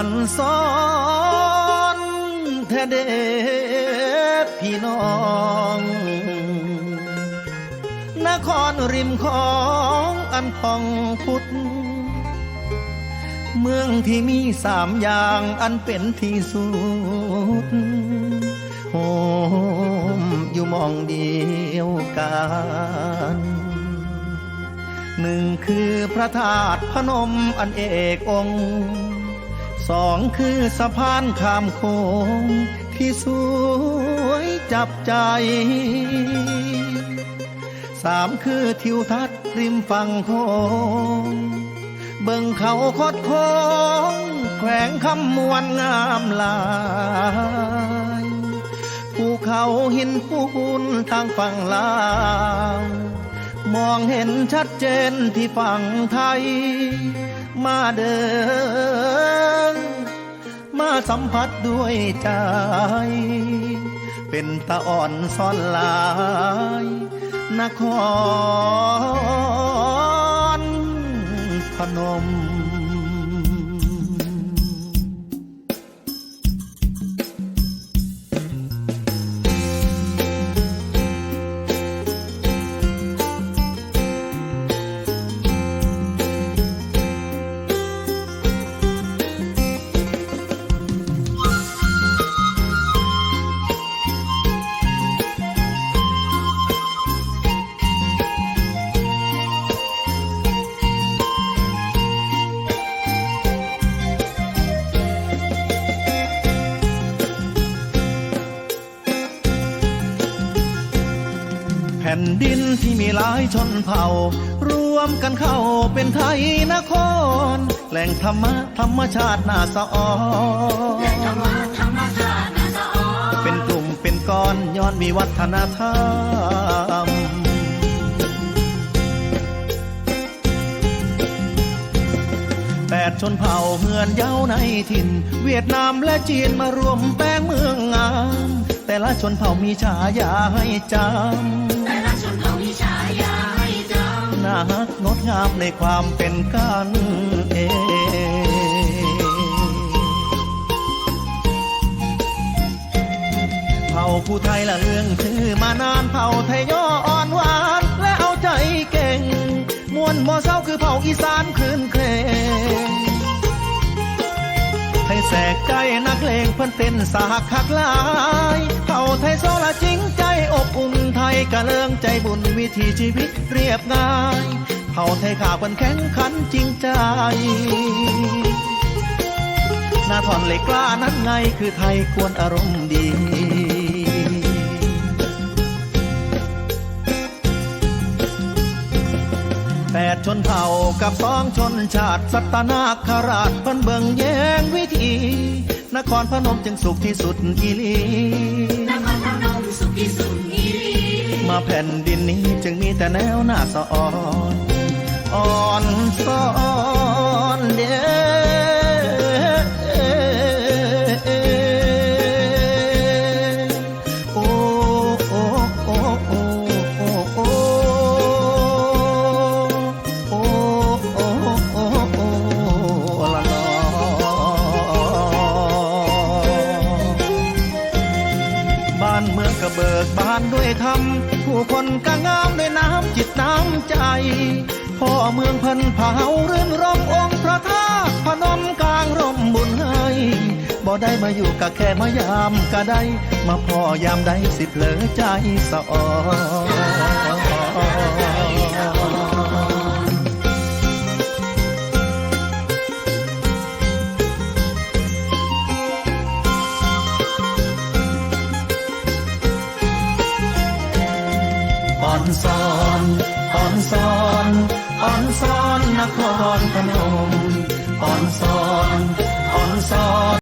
อนซ้อนแท้เด็พี่น้อง นครริมของอันพองพุทธเมืองที่มีสามอย่างอันเป็นที่สุดโฮมอยู่มองเดียวกันหนึ่งคือพระธาตุพนมอันเอกองค์ สองคือสะพานข้ามโค้งที่สวยจับใจสามคือทิวทัศน์ริมฝั่งโค้งเบิ่งเขาคดโค้งแขวงคำมวนงามลายภูเขาหินปูนทางฝั่งลาวมองเห็นชัดเจนที่ฝั่งไทย มาเดิน มาสัมผัสด้วยใจ เป็นตะอ่อนซ่อนลายนครพนม ผ่นดินที่มีหลายชนเผ่า รวมกันเข้าเป็นไทยนคร แหล่งธรรมะธรรมชาติน่าสะออนธรรมะธรรมชาติน่าสะออนเป็นกลุ่มเป็นก้อนย้อนมีวัฒนธรรมแปดชนเผ่าเฮือนเย้าในถิ่น เวียดนามและจีนมารวมแป้งเมืองงามแต่ละชนเผ่ามีฉายาให้จำ น่าฮักงดงามในความเป็นกันเองเผ่าผู้ไทยละเรื่องชื่อมานานเผ่าไทยย่ออ่อนหวานและเอาใจเก่ง มวนมอเศร้าคือเผ่าอีสานคืนเครงให้แสกใจนักเล พิ่นเต้นสากคักลายเผ่าไทยโซละจริงใจอบอุ่นไทยกะเลิงใจบุญวิถีชีวิตเรียบง่ายเผ่าไทยข่าเพิ่นแข็งขันจริงใจหน้าทอนเหล็กกล้านั้นไงคือไทยควรอารมณ์ดีแปดชนเผ่ากับสองชนชาติสัตนาคราชเพิ่นเบิ่งแยงวิ นครพนมจึงสุขที่สุดอีหลีนครพนมสุขที่สุดอีรีมาแผ่นดินนี้จึงมีแต่แนวหน้าสะอ่อนอ่อน คนก็งามด้วยน้ำจิตน้ำใจ พ่อเมืองเพันเผารื่นรมองค์พระธาตุพนมกลางร่มบุญให้บ่ได้มาอยู่กะแค่มายามก็ได้ มาพ่อยามใดสิเพลอใจสะออ อนสอนอ่อนสอนอ่อนสอนนครพนมอ่อนสอนอ่อนสอน